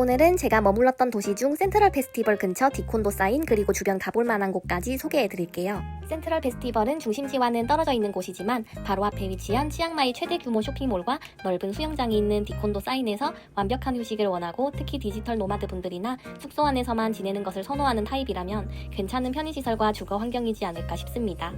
오늘은 제가 머물렀던 도시 중 센트럴 페스티벌 근처 디콘도 사인 그리고 주변 가볼 만한 곳까지 소개해 드릴게요. 센트럴 페스티벌은 중심지와는 떨어져 있는 곳이지만 바로 앞에 위치한 치앙마이 최대 규모 쇼핑몰과 넓은 수영장이 있는 디콘도 사인에서 완벽한 휴식을 원하고 특히 디지털 노마드 분들이나 숙소 안에서만 지내는 것을 선호하는 타입이라면 괜찮은 편의시설과 주거 환경이지 않을까 싶습니다.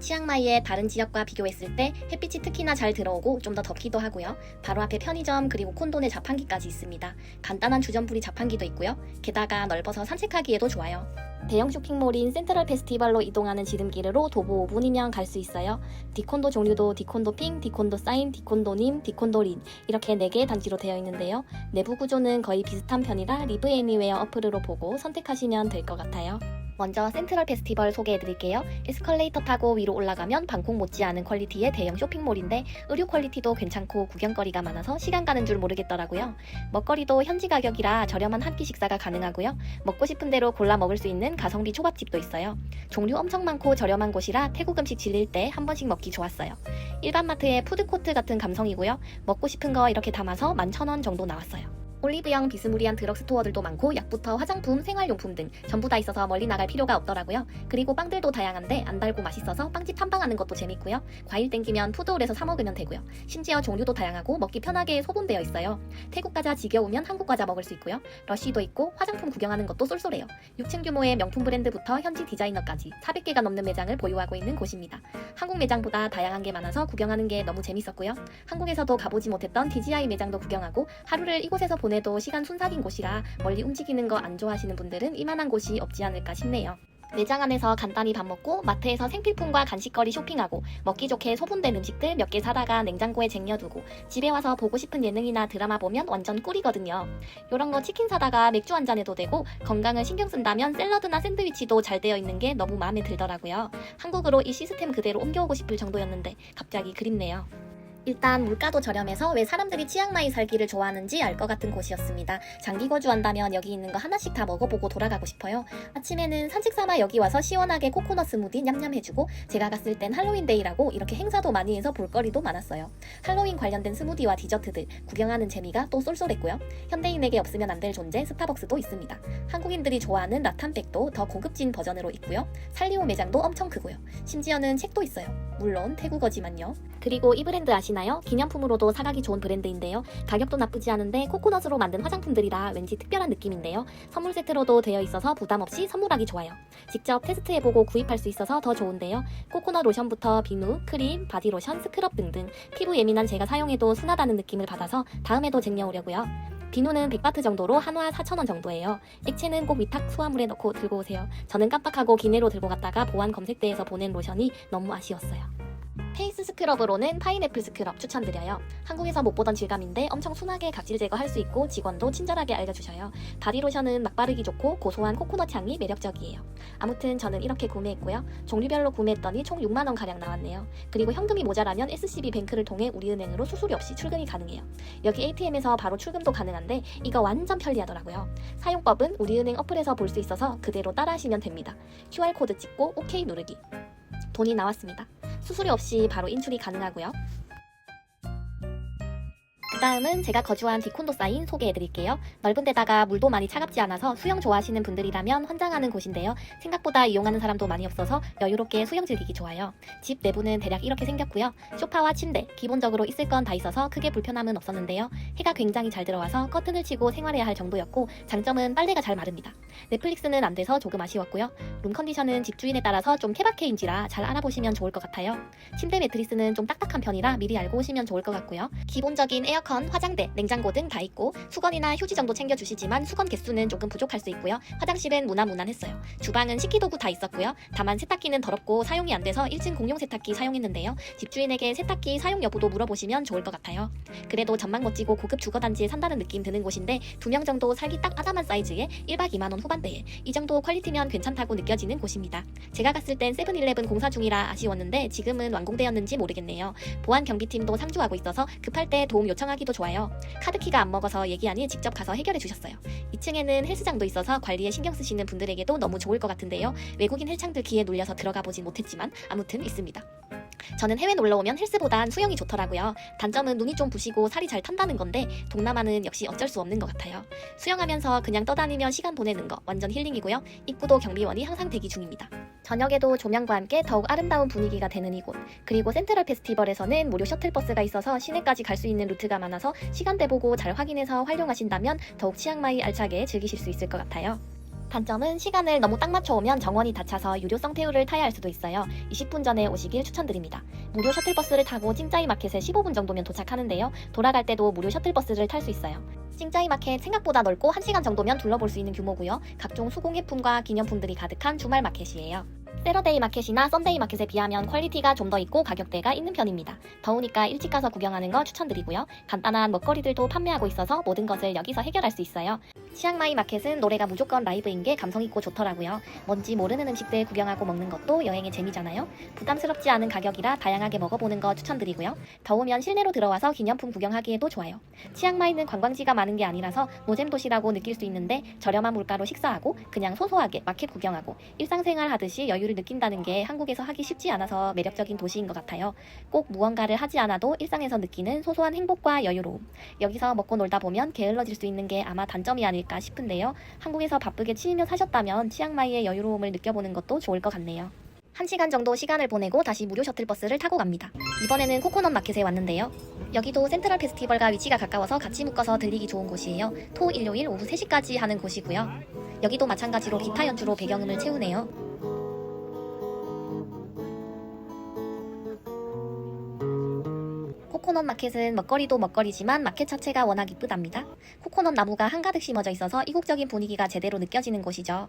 치앙마이의 다른 지역과 비교했을 때 햇빛이 특히나 잘 들어오고 좀 더 덥기도 하고요. 바로 앞에 편의점 그리고 콘도 내 자판기까지 있습니다. 간단한 주전부리 자판기도 있고요. 게다가 넓어서 산책하기에도 좋아요. 대형 쇼핑몰인 센트럴 페스티벌로 이동하는 지름길으로 도보 5분이면 갈 수 있어요. 디콘도 종류도 디콘도 핑, 디콘도 사인, 디콘도 님, 디콘도 린 이렇게 4개의 단지로 되어 있는데요. 내부 구조는 거의 비슷한 편이라 리브 애니웨어 어플으로 보고 선택하시면 될 것 같아요. 먼저 센트럴 페스티벌 소개해드릴게요. 에스컬레이터 타고 위로 올라가면 방콕 못지않은 퀄리티의 대형 쇼핑몰인데 의류 퀄리티도 괜찮고 구경거리가 많아서 시간 가는 줄 모르겠더라고요. 먹거리도 현지 가격이라 저렴한 한 끼 식사가 가능하고요. 먹고 싶은 대로 골라 먹을 수 있는 가성비 초밥집도 있어요. 종류 엄청 많고 저렴한 곳이라 태국 음식 질릴 때 한 번씩 먹기 좋았어요. 일반 마트의 푸드코트 같은 감성이고요. 먹고 싶은 거 이렇게 담아서 11,000원 정도 나왔어요. 올리브영 비스무리한 드럭스토어들도 많고 약부터 화장품, 생활용품 등 전부 다 있어서 멀리 나갈 필요가 없더라고요. 그리고 빵들도 다양한데 안 달고 맛있어서 빵집 탐방하는 것도 재밌고요. 과일 땡기면 푸드홀에서 사 먹으면 되고요. 심지어 종류도 다양하고 먹기 편하게 소분되어 있어요. 태국 과자 지겨우면 한국 과자 먹을 수 있고요. 러쉬도 있고 화장품 구경하는 것도 쏠쏠해요. 6층 규모의 명품 브랜드부터 현지 디자이너까지 400개가 넘는 매장을 보유하고 있는 곳입니다. 한국 매장보다 다양한 게 많아서 구경하는 게 너무 재밌었고요. 한국에서도 가보지 못했던 DJI 매장도 구경하고 하루를 이곳에서 보 내도 시간 순삭인 곳이라 멀리 움직이는 거 안 좋아하시는 분들은 이만한 곳이 없지 않을까 싶네요. 매장 안에서 간단히 밥 먹고 마트에서 생필품과 간식거리 쇼핑하고 먹기 좋게 소분된 음식들 몇 개 사다가 냉장고에 쟁여두고 집에 와서 보고 싶은 예능이나 드라마 보면 완전 꿀이거든요. 요런 거 치킨 사다가 맥주 한 잔 해도 되고 건강을 신경 쓴다면 샐러드나 샌드위치도 잘 되어 있는 게 너무 마음에 들더라고요. 한국으로 이 시스템 그대로 옮겨오고 싶을 정도였는데 갑자기 그립네요. 일단 물가도 저렴해서 왜 사람들이 치앙마이 살기를 좋아하는지 알 것 같은 곳이었습니다. 장기 거주한다면 여기 있는 거 하나씩 다 먹어보고 돌아가고 싶어요. 아침에는 산책 삼아 여기 와서 시원하게 코코넛 스무디 냠냠 해주고 제가 갔을 땐 할로윈 데이라고 이렇게 행사도 많이 해서 볼거리도 많았어요. 할로윈 관련된 스무디와 디저트들 구경하는 재미가 또 쏠쏠했고요. 현대인에게 없으면 안 될 존재 스타벅스도 있습니다. 한국인들이 좋아하는 라탄백도 더 고급진 버전으로 있고요. 살리오 매장도 엄청 크고요. 심지어는 책도 있어요. 물론 태국어지만요. 그리고 이 브랜드 아시나요? 기념품으로도 사가기 좋은 브랜드인데요. 가격도 나쁘지 않은데 코코넛으로 만든 화장품들이라 왠지 특별한 느낌인데요. 선물 세트로도 되어 있어서 부담 없이 선물하기 좋아요. 직접 테스트해보고 구입할 수 있어서 더 좋은데요. 코코넛 로션부터 비누, 크림, 바디로션, 스크럽 등등 피부 예민한 제가 사용해도 순하다는 느낌을 받아서 다음에도 쟁여오려고요. 비누는 100바트 정도로 한화 4,000원 정도예요. 액체는 꼭 위탁 수화물에 넣고 들고 오세요. 저는 깜빡하고 기내로 들고 갔다가 보안 검색대에서 보낸 로션이 너무 아쉬웠어요. 페이스 스크럽으로는 파인애플 스크럽 추천드려요. 한국에서 못 보던 질감인데 엄청 순하게 각질 제거할 수 있고 직원도 친절하게 알려주셔요. 바디로션은 막 바르기 좋고 고소한 코코넛 향이 매력적이에요. 아무튼 저는 이렇게 구매했고요. 종류별로 구매했더니 총 6만원 가량 나왔네요. 그리고 현금이 모자라면 SCB 뱅크를 통해 우리은행으로 수수료 없이 출금이 가능해요. 여기 ATM에서 바로 출금도 가능한데 이거 완전 편리하더라고요. 사용법은 우리은행 어플에서 볼 수 있어서 그대로 따라 하시면 됩니다. QR코드 찍고 OK 누르기. 돈이 나왔습니다. 수수료 없이 바로 인출이 가능하고요. 그 다음은 제가 거주한 디콘도 사인 소개해드릴게요. 넓은 데다가 물도 많이 차갑지 않아서 수영 좋아하시는 분들이라면 환장하는 곳인데요. 생각보다 이용하는 사람도 많이 없어서 여유롭게 수영 즐기기 좋아요. 집 내부는 대략 이렇게 생겼고요. 소파와 침대, 기본적으로 있을 건 다 있어서 크게 불편함은 없었는데요. 해가 굉장히 잘 들어와서 커튼을 치고 생활해야 할 정도였고 장점은 빨래가 잘 마릅니다. 넷플릭스는 안 돼서 조금 아쉬웠고요. 룸 컨디션은 집주인에 따라서 좀 케바케인지라 잘 알아보시면 좋을 것 같아요. 침대 매트리스는 좀 딱딱한 편이라 미리 알고 오시면 좋을 것 같고요. 기본적인 에어컨, 화장대, 냉장고 등 다 있고 수건이나 휴지 정도 챙겨주시지만 수건 개수는 조금 부족할 수 있고요. 화장실은 무난무난했어요. 주방은 식기도구 다 있었고요. 다만 세탁기는 더럽고 사용이 안 돼서 1층 공용 세탁기 사용했는데요. 집주인에게 세탁기 사용 여부도 물어보시면 좋을 것 같아요. 그래도 전망 멋지고 고급 주거단지에 산다는 느낌 드는 곳인데 두 명 정도 살기 딱 아담한 사이즈에 1박 2만원 후반대에 이 정도 퀄리티면 괜찮다고 느껴지는 곳입니다. 제가 갔을 땐 세븐일레븐 공사 중이라 아쉬웠는데 지금은 완공되었는지 모르겠네요. 보안 경비팀도 상주하고 있어서 급할 때 도움 요청하 기도 좋아요. 카드키가 안 먹어서 얘기하니 직접 가서 해결해 주셨어요. 2층에는 헬스장도 있어서 관리에 신경 쓰시는 분들에게도 너무 좋을 것 같은데요. 외국인 헬창들 귀에 눌려서 들어가 보진 못했지만 아무튼 있습니다. 저는 해외 놀러 오면 헬스보단 수영이 좋더라고요. 단점은 눈이 좀 부시고 살이 잘 탄다는 건데 동남아는 역시 어쩔 수 없는 것 같아요. 수영하면서 그냥 떠다니며 시간 보내는 거 완전 힐링이고요. 입구도 경비원이 항상 대기 중입니다. 저녁에도 조명과 함께 더욱 아름다운 분위기가 되는 이곳 그리고 센트럴 페스티벌에서는 무료 셔틀버스가 있어서 시내까지 갈 수 있는 루트가 많아서 시간대 보고 잘 확인해서 활용하신다면 더욱 치앙마이 알차게 즐기실 수 있을 것 같아요. 단점은 시간을 너무 딱 맞춰오면 정원이 닫혀서 유료성 태우를 타야 할 수도 있어요. 20분 전에 오시길 추천드립니다. 무료 셔틀버스를 타고 찡짜이 마켓에 15분 정도면 도착하는데요. 돌아갈 때도 무료 셔틀버스를 탈 수 있어요. 찡짜이 마켓 생각보다 넓고 1시간 정도면 둘러볼 수 있는 규모고요. 각종 수공예품과 기념품들이 가득한 주말 마켓이에요. 세러데이 마켓이나 썬데이 마켓에 비하면 퀄리티가 좀 더 있고 가격대가 있는 편입니다. 더우니까 일찍 가서 구경하는 거 추천드리고요. 간단한 먹거리들도 판매하고 있어서 모든 것을 여기서 해결할 수 있어요. 치앙마이 마켓은 노래가 무조건 라이브인 게 감성 있고 좋더라고요. 뭔지 모르는 음식들 구경하고 먹는 것도 여행의 재미잖아요. 부담스럽지 않은 가격이라 다양하게 먹어보는 거 추천드리고요. 더우면 실내로 들어와서 기념품 구경하기에도 좋아요. 치앙마이는 관광지가 많은 게 아니라서 노잼 도시라고 느낄 수 있는데 저렴한 물가로 식사하고 그냥 소소하게 마켓 구경하고 일상생활 하듯이 여유를 느낀다는 게 한국에서 하기 쉽지 않아서 매력적인 도시인 것 같아요. 꼭 무언가를 하지 않아도 일상에서 느끼는 소소한 행복과 여유로움. 여기서 먹고 놀다 보면 게을러질 수 있는 게 아마 단점이 아닐까 싶은데요. 한국에서 바쁘게 치이며 사셨다면 치앙마이의 여유로움을 느껴보는 것도 좋을 것 같네요. 한 시간 정도 시간을 보내고 다시 무료 셔틀버스를 타고 갑니다. 이번에는 코코넛 마켓에 왔는데요. 여기도 센트럴 페스티벌과 위치가 가까워서 같이 묶어서 들리기 좋은 곳이에요. 토, 일요일 오후 3시까지 하는 곳이고요. 여기도 마찬가지로 기타 연주로 배경음을 채우네요. 코코넛 마켓은 먹거리도 먹거리지만 마켓 자체가 워낙 이쁘답니다. 코코넛 나무가 한가득 심어져 있어서 이국적인 분위기가 제대로 느껴지는 곳이죠.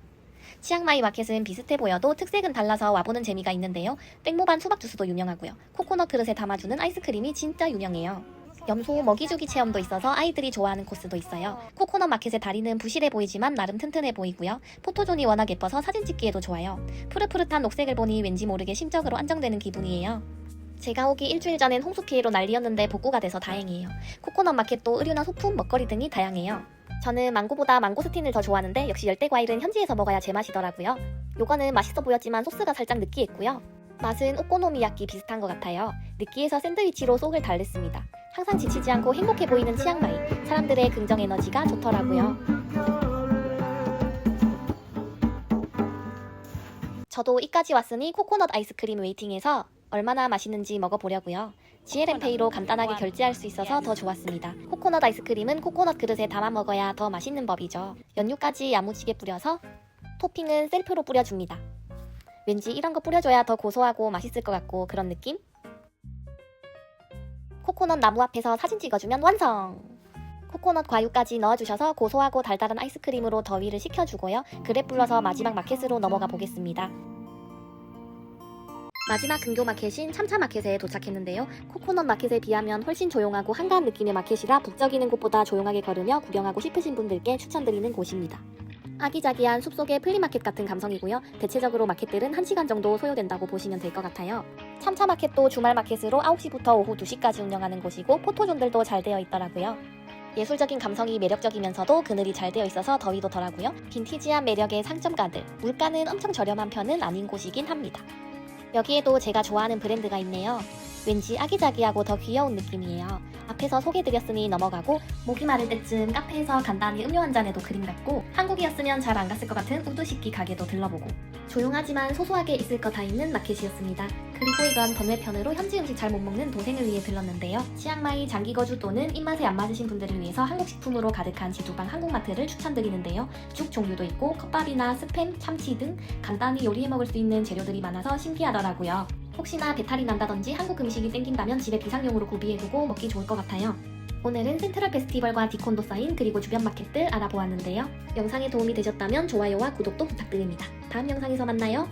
치앙마이 마켓은 비슷해 보여도 특색은 달라서 와보는 재미가 있는데요. 땡모반 수박 주스도 유명하고요. 코코넛 그릇에 담아주는 아이스크림이 진짜 유명해요. 염소 먹이주기 체험도 있어서 아이들이 좋아하는 코스도 있어요. 코코넛 마켓의 다리는 부실해 보이지만 나름 튼튼해 보이고요. 포토존이 워낙 예뻐서 사진 찍기에도 좋아요. 푸릇푸릇한 녹색을 보니 왠지 모르게 심적으로 안정되는 기분이에요. 제가 오기 일주일 전엔 홍수 피해로 난리였는데 복구가 돼서 다행이에요. 코코넛 마켓도 의류나 소품, 먹거리 등이 다양해요. 저는 망고보다 망고스틴을 더 좋아하는데 역시 열대 과일은 현지에서 먹어야 제맛이더라고요. 요거는 맛있어 보였지만 소스가 살짝 느끼했고요. 맛은 오코노미야끼 비슷한 것 같아요. 느끼해서 샌드위치로 속을 달랬습니다. 항상 지치지 않고 행복해 보이는 치앙마이. 사람들의 긍정 에너지가 좋더라고요. 저도 이까지 왔으니 코코넛 아이스크림 웨이팅해서 얼마나 맛있는지 먹어보려고요. GLM페이로 간단하게 결제할 수 있어서 더 좋았습니다. 코코넛 아이스크림은 코코넛 그릇에 담아 먹어야 더 맛있는 법이죠. 연유까지 야무지게 뿌려서 토핑은 셀프로 뿌려줍니다. 왠지 이런 거 뿌려줘야 더 고소하고 맛있을 것 같고 그런 느낌? 코코넛 나무 앞에서 사진 찍어주면 완성! 코코넛 과육까지 넣어주셔서 고소하고 달달한 아이스크림으로 더위를 식혀주고요. 그랩 불러서 마지막 마켓으로 넘어가 보겠습니다. 마지막 근교 마켓인 참차 마켓에 도착했는데요. 코코넛 마켓에 비하면 훨씬 조용하고 한가한 느낌의 마켓이라 북적이는 곳보다 조용하게 걸으며 구경하고 싶으신 분들께 추천드리는 곳입니다. 아기자기한 숲속의 플리마켓 같은 감성이고요. 대체적으로 마켓들은 1시간 정도 소요된다고 보시면 될 것 같아요. 참차 마켓도 주말 마켓으로 9시부터 오후 2시까지 운영하는 곳이고 포토존들도 잘 되어 있더라고요. 예술적인 감성이 매력적이면서도 그늘이 잘 되어 있어서 더위도 덜하고요. 빈티지한 매력의 상점가들. 물가는 엄청 저렴한 편은 아닌 곳이긴 합니다. 여기에도 제가 좋아하는 브랜드가 있네요. 왠지 아기자기하고 더 귀여운 느낌이에요. 앞에서 소개드렸으니 넘어가고 목이 마를 때쯤 카페에서 간단히 음료 한 잔에도 그림 같고 한국이었으면 잘 안 갔을 것 같은 우드식기 가게도 들러보고 조용하지만 소소하게 있을 거 다 있는 마켓이었습니다. 그리고 이건 번외편으로 현지 음식 잘 못 먹는 동생을 위해 들렀는데요. 치앙마이 장기 거주 또는 입맛에 안 맞으신 분들을 위해서 한국 식품으로 가득한 지두방 한국마트를 추천드리는데요. 죽 종류도 있고 컵밥이나 스팸, 참치 등 간단히 요리해 먹을 수 있는 재료들이 많아서 신기하더라고요. 혹시나 배탈이 난다든지 한국 음식이 땡긴다면 집에 비상용으로 구비해두고 먹기 좋을 것 같아요. 오늘은 센트럴 페스티벌과 디콘도 사인 그리고 주변 마켓들 알아보았는데요. 영상에 도움이 되셨다면 좋아요와 구독도 부탁드립니다. 다음 영상에서 만나요.